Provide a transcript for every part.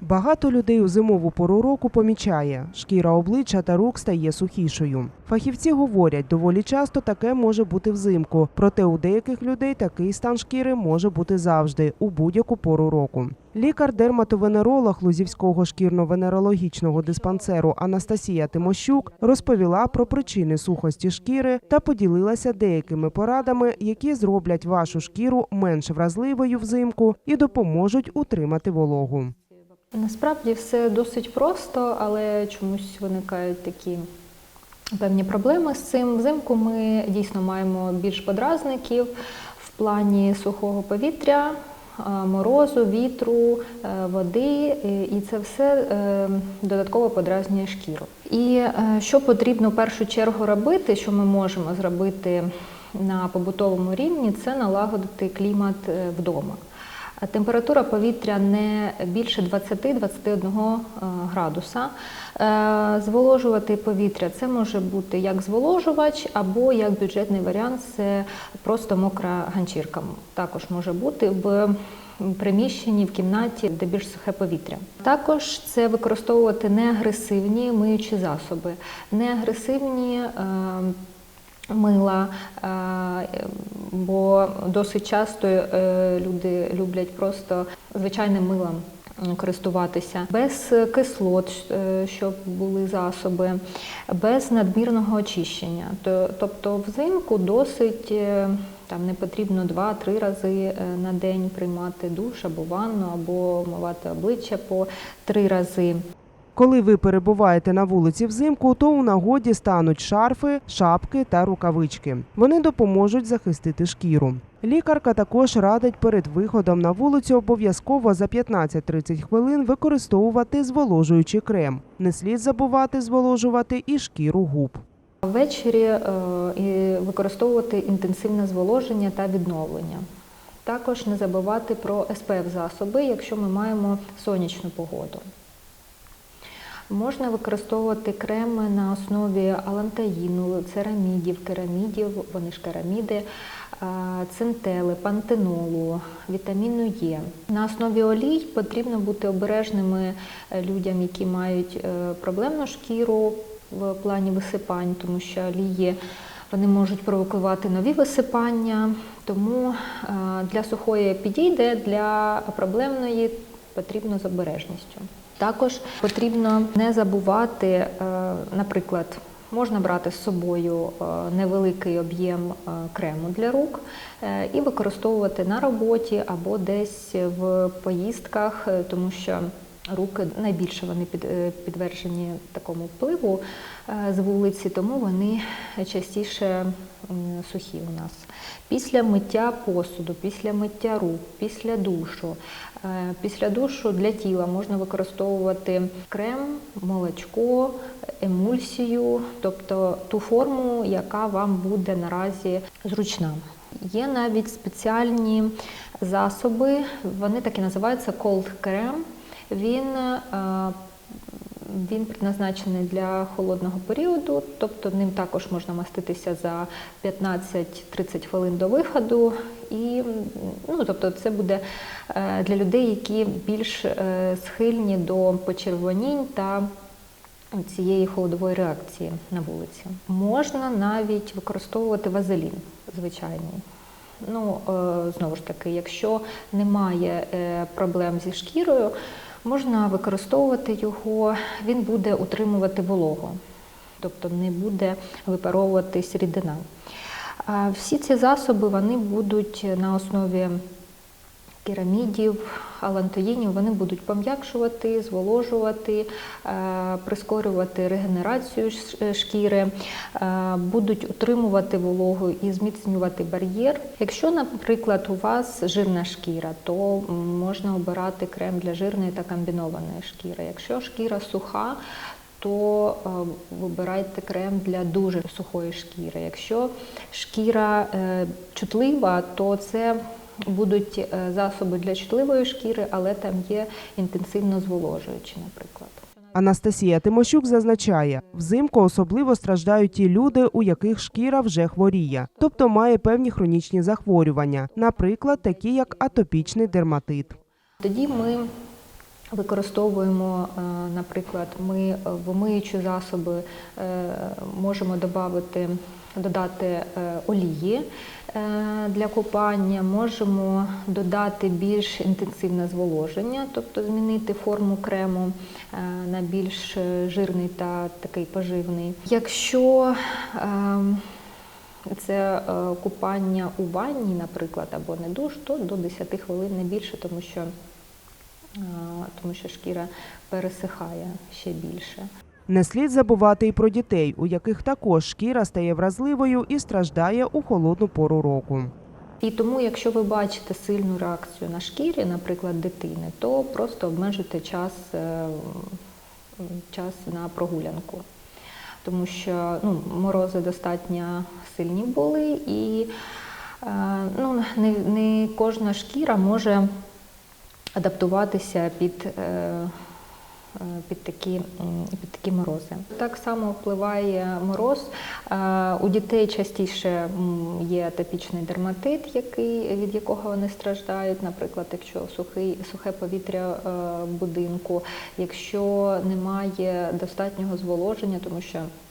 Багато людей у зимову пору року помічає, шкіра обличчя та рук стає сухішою. Фахівці говорять, доволі часто таке може бути взимку, проте у деяких людей такий стан шкіри може бути завжди у будь-яку пору року. Лікар-дерматовенеролог Лузівського шкірно-венерологічного диспансеру Анастасія Тимощук розповіла про причини сухості шкіри та поділилася деякими порадами, які зроблять вашу шкіру менш вразливою взимку і допоможуть утримати вологу. Насправді все досить просто, але чомусь виникають такі певні проблеми з цим. Взимку ми дійсно маємо більш подразників в плані сухого повітря, е, морозу, вітру, е, води, е, і це все додатково подразнює шкіру. І що потрібно в першу чергу робити, що ми можемо зробити на побутовому рівні, це налагодити клімат вдома. Температура повітря не більше 20-21 е, градуса. Е, Зволожувати повітря це може бути як зволожувач або як бюджетний варіант, це просто мокра ганчірка. Також може бути в приміщенні, в кімнаті, де більш сухе повітря. Також це використовувати неагресивні миючі засоби. Неагресивні е, мила, е, бо досить часто е, люди люблять просто звичайним милом користуватися, без кислот, е, щоб були засоби, без надмірного очищення. Тобто взимку досить там не потрібно 2-3 рази на день приймати душ або ванну, або мивати обличчя по 3 рази. Коли ви перебуваєте на вулиці взимку, то у нагоді стануть шарфи, шапки та рукавички. Вони допоможуть захистити шкіру. Лікарка також радить перед виходом на вулицю обов'язково за 15-30 хвилин використовувати зволожуючий крем. Не слід забувати зволожувати і шкіру губ. Ввечері е, використовувати інтенсивне зволоження та відновлення. Також не забувати про СПФ засоби, якщо ми маємо сонячну погоду. Можна використовувати креми на основі алантаїну, церамідів, керамідів, вони ж кераміди, е, центели, пантенолу, вітаміну Е. На основі олій потрібно бути обережними е, людям, які мають е, проблемну шкіру в плані висипань, тому що олії вони можуть провокувати нові висипання, тому для сухої підійде, для проблемної потрібно з обережністю. Також потрібно не забувати, е, наприклад, можна брати з собою е, невеликий об'єм е, крему для рук і використовувати на роботі або десь в поїздках, тому що руки найбільше вони під, е, підтверджені такому впливу е, з вулиці, тому вони частіше сухі у нас. Після миття посуду, після миття рук, після душу. Е, Після душу для тіла можна використовувати крем, молочко, емульсію, тобто ту форму, яка вам буде наразі зручна. Є навіть спеціальні засоби, вони так і називаються cold cream. Він е, він предназначений для холодного періоду, тобто ним також можна маститися за 15-30 хвилин до виходу. І ну, тобто це буде е, для людей, які більш е, схильні до почервонінь та цієї холодової реакції на вулиці. Можна навіть використовувати вазелін звичайний. Ну, знову ж таки, якщо немає проблем зі шкірою, можна використовувати його, він буде утримувати вологу, тобто не буде випаровуватись рідина. Всі ці засоби вони будуть на основі керамідів, алантоїнів, вони будуть пом'якшувати, зволожувати, е, прискорювати регенерацію шкіри, е, будуть утримувати вологу і зміцнювати бар'єр. Якщо, наприклад, у вас жирна шкіра, то можна обирати крем для жирної та комбінованої шкіри. Якщо шкіра суха, то е, вибирайте крем для дуже сухої шкіри. Якщо шкіра чутлива, то це будуть е, засоби для чутливої шкіри, але там є інтенсивно зволожуючі, наприклад. Анастасія Тимощук зазначає, взимку особливо страждають ті люди, у яких шкіра вже хворіє, тобто має певні хронічні захворювання, наприклад, такі як атопічний дерматит. Тоді ми Використовуємо, е, наприклад, ми е, в омиючі засоби можемо додати, додати е, олії е, для купання, можемо додати більш інтенсивне зволоження, тобто змінити форму крему е, на більш жирний та такий поживний. Якщо ем, це купання у ванні, наприклад, або не душ, то до 10 хвилин не більше, тому що, тому що шкіра пересихає ще більше. Не слід забувати і про дітей, у яких також шкіра стає вразливою і страждає у холодну пору року. І тому, якщо ви бачите сильну реакцію на шкірі, наприклад, дитини, то просто обмежуйте час, е, час на прогулянку. Тому що ну, морози достатньо сильні були, і е, ну, не, не кожна шкіра може адаптуватися під, е, під, такі, під такі морози. Так само впливає мороз. Е, У дітей частіше є атопічний дерматит, який, від якого вони страждають, наприклад, якщо сухий, сухе повітря е, будинку, якщо немає достатнього зволоження, тому що Е,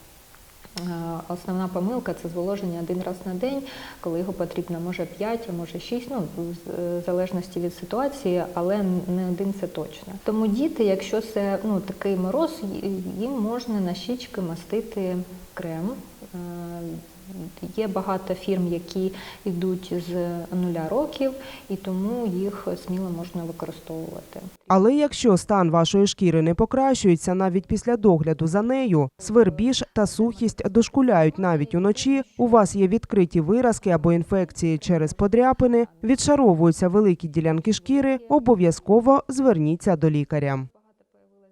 Основна помилка це зволоження один раз на день, коли його потрібно може 5, а може 6, ну в е, залежності від ситуації, але не один це точно. Тому діти, якщо це ну такий мороз, їм можна на щічки мастити крем. Е, Є багато фірм, які йдуть з нуля років, і тому їх сміло можна використовувати. Але якщо стан вашої шкіри не покращується навіть після догляду за нею, свербіж та сухість дошкуляють навіть уночі, у вас є відкриті виразки або інфекції через подряпини, відшаровуються великі ділянки шкіри, обов'язково зверніться до лікаря.